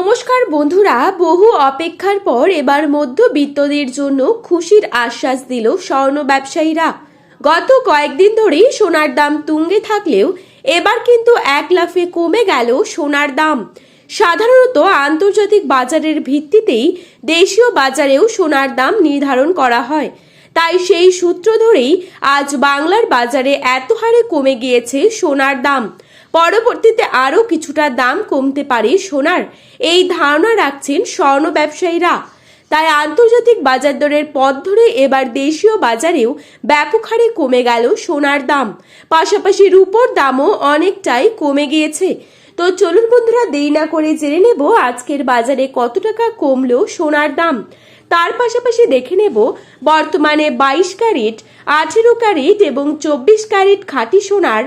নমস্কার বন্ধুরা, বহু অপেক্ষার পর এবার মধ্যবিত্তদের জন্য খুশির আশ্বাস দিল স্বর্ণ ব্যবসায়ীরা। গত কয়েকদিন ধরেই সোনার দাম তুঙ্গে থাকলেও এবার কিন্তু এক লাফে কমে গেল সোনার দাম। সাধারণত আন্তর্জাতিক বাজারের ভিত্তিতেই দেশীয় বাজারেও সোনার দাম নির্ধারণ করা হয়। তাই সেই সূত্র ধরেই আজ বাংলার বাজারে এত হারে কমে গিয়েছে সোনার দাম। পরবর্তীতে আরও কিছুটা দাম কমতে পারে সোনার। এই ধারণা রাখছেন স্বর্ণ ব্যবসায়ীরা। তাই আন্তর্জাতিক বাজার দরের পথ ধরে এবার দেশীয় বাজারেও ব্যাপক হারে কমে গেল সোনার দাম। পাশাপাশি রূপোর দামও অনেকটাই কমে গিয়েছে। তো চলুন বন্ধুরা, দেরি না করে জেনে নেব আজকের বাজারে কত টাকা কমলো সোনার দাম। তার পাশাপাশি দেখে নেব বর্তমানে বাইশ ক্যারেট, আঠেরো ক্যারেট এবং চব্বিশ ক্যারেট খাঁটি সোনার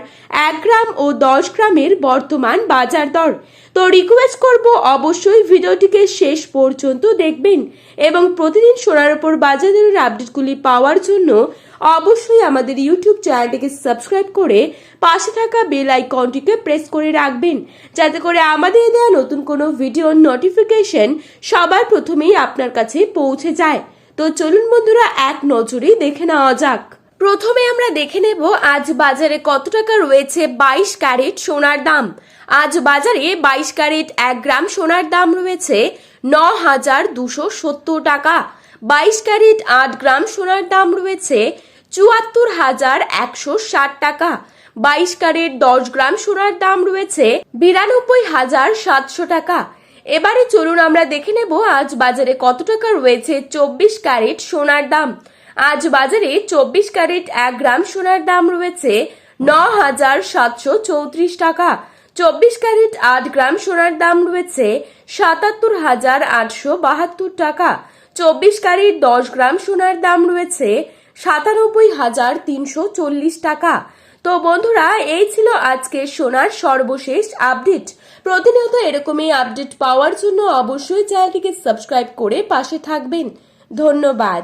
এক গ্রাম ও দশ গ্রামের বর্তমান বাজার দর। তো রিকোয়েস্ট করব অবশ্যই ভিডিওটিকে শেষ পর্যন্ত দেখবেন এবং প্রতিদিন সোনার ওপর বাজার দরের আপডেটগুলি পাওয়ার জন্য অবশ্যই আমাদের ইউটিউব চ্যানেলটিকে সাবস্ক্রাইব করে পাশে থাকা বেল আইকনটিকে প্রেস করে রাখবেন, যাতে করে আমাদের দেওয়া নতুন কোনো ভিডিওর নোটিফিকেশন সবার প্রথমেই আপনার কাছে পৌঁছে যায়। তো চলুন বন্ধুরা, এক নজরেই দেখে নেওয়া যাক। প্রথমে আমরা দেখে নেব, আজ বাজারে কত টাকা রয়েছে বাইশ ক্যারেট সোনার দাম? আজ বাজারে বাইশ ক্যারেট এক গ্রাম সোনার দাম রয়েছে ন হাজার দুশো সত্তর টাকা। বাইশ ক্যারেট আট গ্রাম সোনার দাম রয়েছে চুয়াত্তর হাজার একশো ষাট টাকা। বাইশ ক্যারেট দশ গ্রাম সোনার দাম রয়েছে বিরানব্বই হাজার সাতশো টাকা। এবারে চলুন আমরা দেখে নেব আজ বাজারে কত টাকা রয়েছে চব্বিশ ক্যারেট সোনার দাম। আজ বাজারে চব্বিশ ক্যারেট এক গ্রাম সোনার দাম রয়েছে ন হাজার সাতশো চৌত্রিশ টাকা। চব্বিশ ক্যারেট আট গ্রাম সোনার দাম রয়েছে সাতাত্তর হাজার আটশো বাহাত্তর টাকা। চব্বিশ ক্যারেট দশ গ্রাম সোনার দাম রয়েছে সাতানব্বই হাজার তিনশো চল্লিশ টাকা। তো বন্ধুরা, এই ছিল আজকের সোনার সর্বশেষ আপডেট। প্রতিনিয়ত এরকমই আপডেট পাওয়ার জন্য অবশ্যই চ্যানেলটিকে সাবস্ক্রাইব করে পাশে থাকবেন। ধন্যবাদ।